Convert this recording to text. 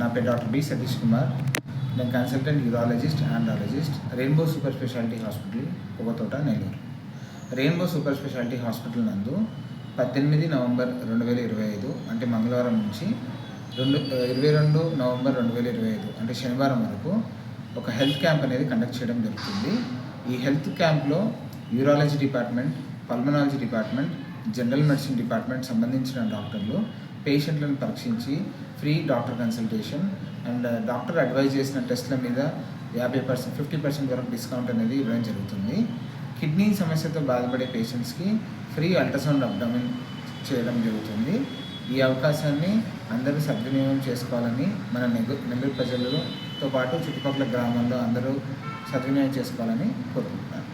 నా పేరు doctor B Satish Kumar. నేను consultant urologist andrologist rainbow super specialty hospital Pogathota Nellore. Rainbow super specialty hospital నందు పద్దెనిమిది నవంబర్ రెండు వేల ఇరవై ఐదు అంటే మంగళవారం నుంచి రెండు ఇరవై రెండు నవంబర్ రెండు వేల ఇరవై ఐదు అంటే శనివారం వరకు ఒక హెల్త్ క్యాంప్ అనేది కండక్ట్ చేయడం జరుగుతుంది. ఈ హెల్త్ క్యాంప్లో urology department pulmonology department general medicine department సంబంధించిన డాక్టర్లు పేషెంట్లను పరీక్షించి free doctor consultation and doctor advise చేసిన టెస్ట్ల మీద యాభై పర్సెంట్ ఫిఫ్టీ పర్సెంట్ వరకు డిస్కౌంట్ అనేది ఇవ్వడం జరుగుతుంది. కిడ్నీ సమస్యతో బాధపడే పేషెంట్స్కి ఫ్రీ అల్ట్రాసౌండ్ అబ్డమిన్ చేయడం జరుగుతుంది. ఈ అవకాశాన్ని అందరూ సద్వినియోగం చేసుకోవాలని మన నెగు నెల్లూరు ప్రజలతో పాటు చుట్టుపక్కల గ్రామాల్లో అందరూ సద్వినియోగం చేసుకోవాలని కోరుకుంటున్నాను